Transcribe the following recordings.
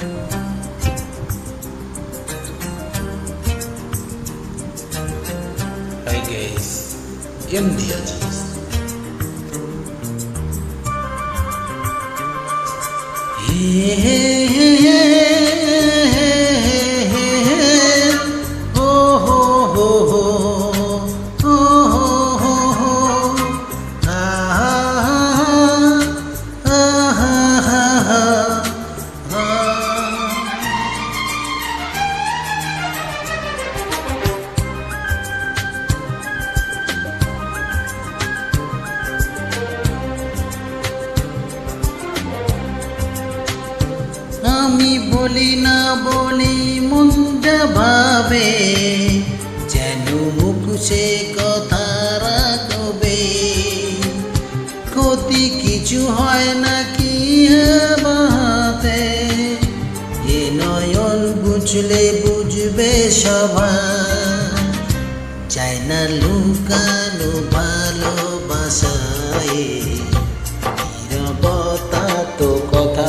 Hi guys, India. Yeah. বলি না বলি মনটা ভাবে যেন মুখ সে কথা রাখবে। ক্ষতি কিছু হয় নাকি বাহাতে, এ নয়ন বুঝলে বুঝবে সবাই চাই না লুকানো ভালোবাসায় কথা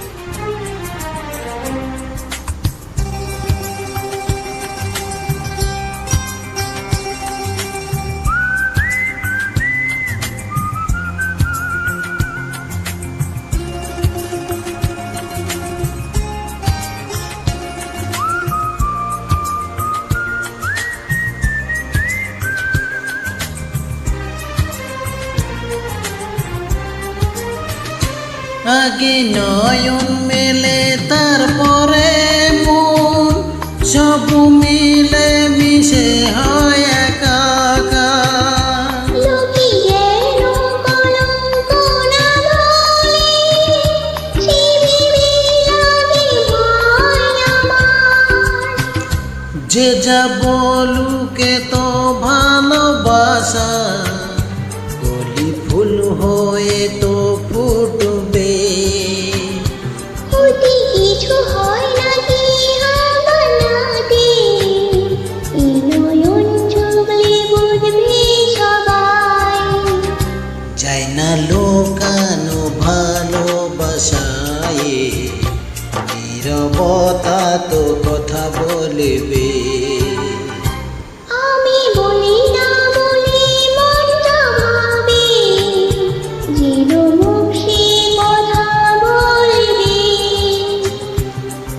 আগে নয়ন মেলে তারপরে মন। সব মিলে মিশে হয় যে যা বলুকে তো ভালোবাসা। তো কথা বলবে। আমি বলি না বলি মন জমাবে যেন মুখ কথা বলবে।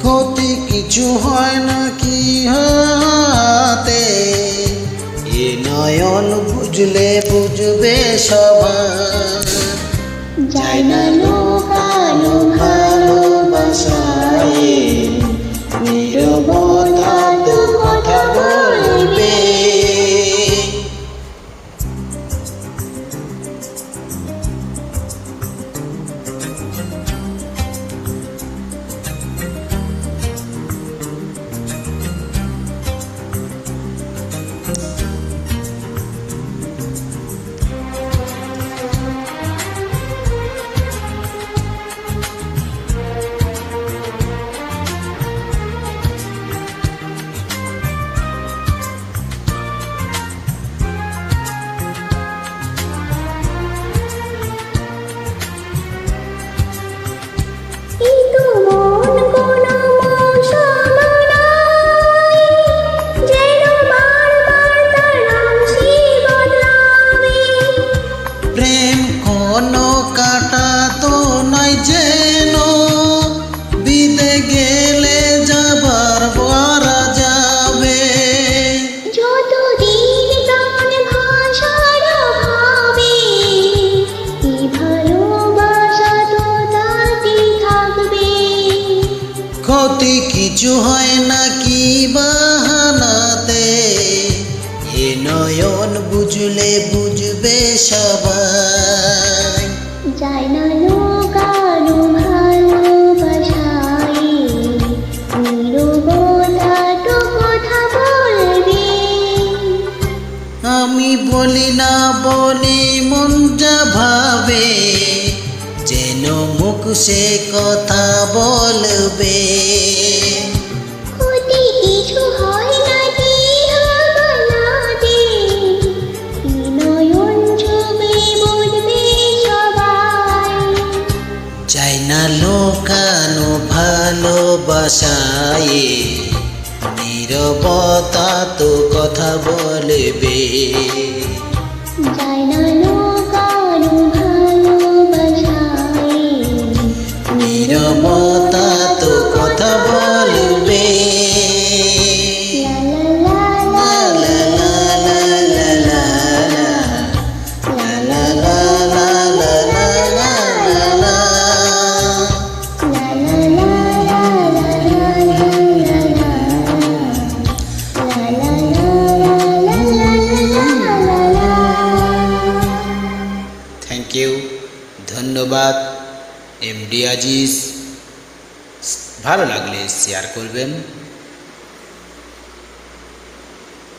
ক্ষতি কিছু হয় না কি হাতে? এ নয়ন বুঝলে বুঝবে সবাই যাই না কিছু হয় না কি বাহানাতে? এ নয়ন বুঝলে বুঝবে সবাই। যায় না লোকানো ভালোবাসায় কথা বলবে। আমি বলি না বলি মন যা ভাবে যেন মুখ সে কথা বলবে। চাই না লোকানো ভালোবাসায়। নিরবতা তো কথা বলবে। ধন্যবাদ। এমডি আজিজ ভালো লাগলে শেয়ার করবেন।